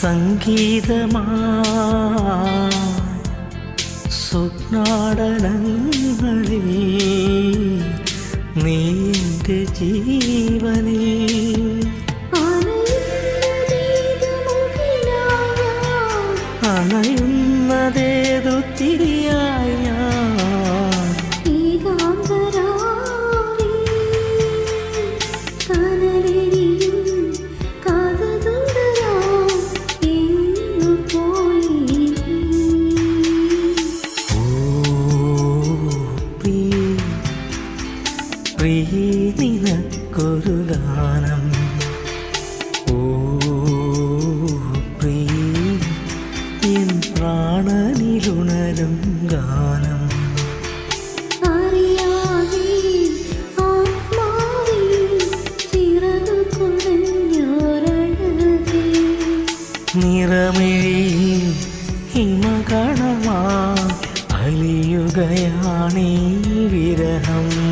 സംഗീതമാ. സ്വപ്നാടനങ്ങളിൽ നീ എന്റെ ജീവനേ. അണയുന്നതേതു തിരിയായി ഞാൻ. പ്രിയ നിനക്കൊരു ഗാനം. പ്രാണനിലുണരും ഗാനം. നിറമിഴി അലിയുകയാണീ വിരഹം.